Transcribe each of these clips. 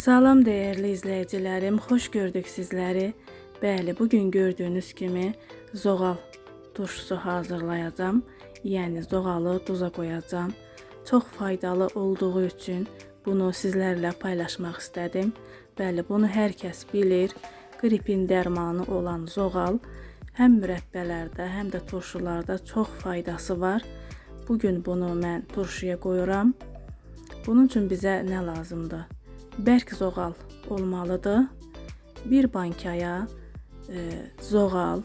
Salam değerli izləyicilərim, xoş gördük sizləri. Bəli, bu gün gördüyünüz kimi zoğal turşusu hazırlayacağam. Yəni zoğalı duza qoyacağam. Çox faydalı olduğu üçün bunu sizlərlə paylaşmaq istədim. Bəli, bunu hər kəs bilir. Qripin dərmanı olan zoğal həm mürəbbələrdə, həm də turşularda çox faydası var. Bu gün bunu mən turşuya qoyuram. Bunun üçün bizə nə lazımdır? Bərk zoğal olmalıdır. Bir bankaya e, zoğal,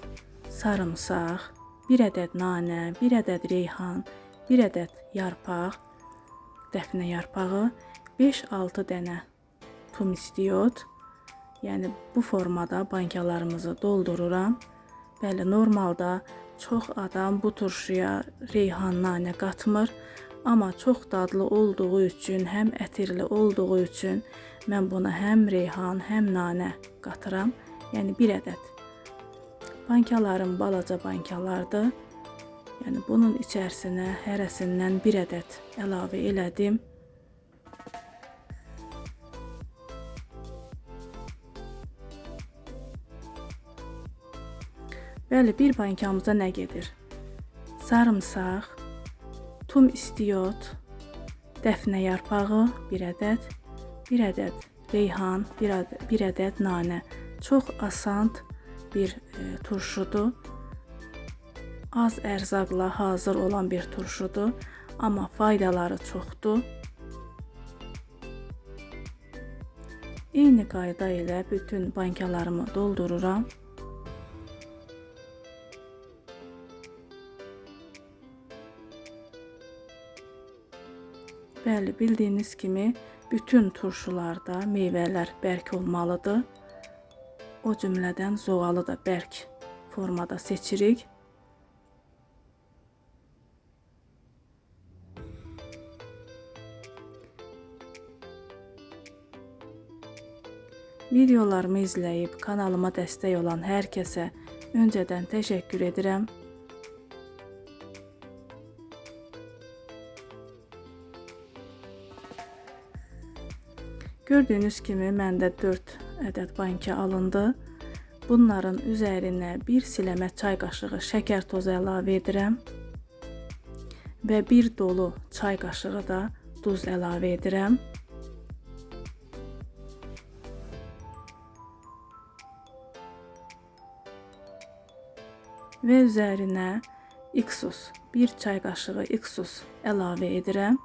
sarımsaq, bir ədəd nanə, bir ədəd reyhan, bir ədəd yarpaq, dəfnə yarpağı, 5-6 dənə tum istiyot. Yəni bu formada bankalarımızı doldururam. Bəli, normalda çox adam bu turşuya reyhan, nanə qatmır. Amma çox dadlı olduğu üçün, həm ətirli olduğu üçün mən buna həm reyhan, həm nanə qatıram. Yəni bir ədəd. Bankalarım balaca bankalardır. Yəni bunun içərisinə hərəsindən bir ədəd əlavə elədim. Bəli, bir bankamıza nə gedir? Sarımsaq, tum istiyot, dəfnə yarpağı bir ədəd, bir ədəd reyhan, bir ədəd, bir ədəd nanə. Çox asan bir e, turşudur. Az ərzaqla hazır olan bir turşudur, amma faydaları çoxdur. Eyni qayda ilə bütün bankalarımı doldururam. Bəli, bildiyiniz kimi bütün turşularda meyvələr bərk olmalıdır. O cümlədən zoğalı da bərk formada seçirik. Videolarımı izləyib kanalıma dəstək olan hər kəsə öncədən təşəkkür edirəm. Gördüyünüz kimi məndə 4 ədəd banka alındı. Bunların üzərinə 1 siləmə çay qaşığı şəkər tozu əlavə edirəm və 1 dolu çay qaşığı da duz əlavə edirəm. Və üzərinə iksus, 1 çay qaşığı iksus əlavə edirəm.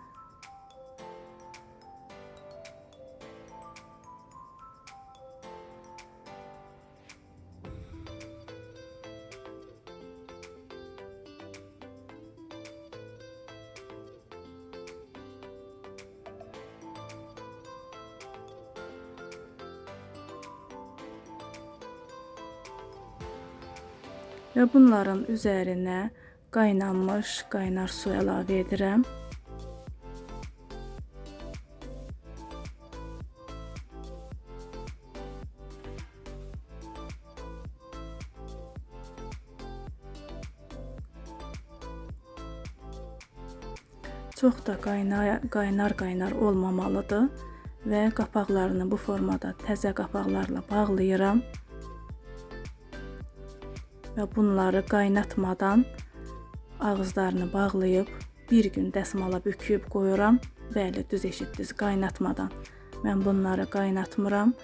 Və bunların üzərinə qaynanmış qaynar su əlavə edirəm. Çox da qaynar qaynar qaynar olmamalıdır və qapaqlarını bu formada təzə qapaqlarla bağlayıram və bunları qaynatmadan ağızlarını bağlayıb bir gün dəsmala büküb qoyuram. Bəli, düz eşitdiniz, qaynatmadan. Mən bunları qaynatmıram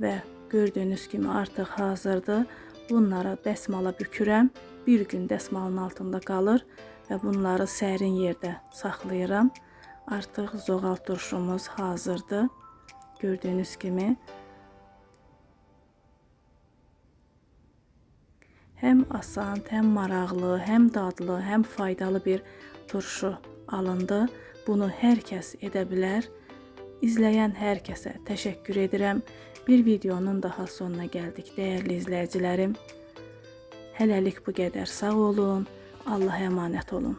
və gördüyünüz kimi artıq hazırdır. Bunları dəsmala bükürəm. Bir gün dəsmalın altında qalır və bunları sərin yerdə saxlayıram. Artıq zoğal turşumuz hazırdır. Gördüyünüz kimi Həm asan, həm maraqlı, həm dadlı, həm faydalı bir turşu alındı. Bunu hər kəs edə bilər. İzləyən hər kəsə təşəkkür edirəm. Bir videonun daha sonuna gəldik dəyərli izləyicilərim. Hələlik bu qədər sağ olun. Allah əmanət olun.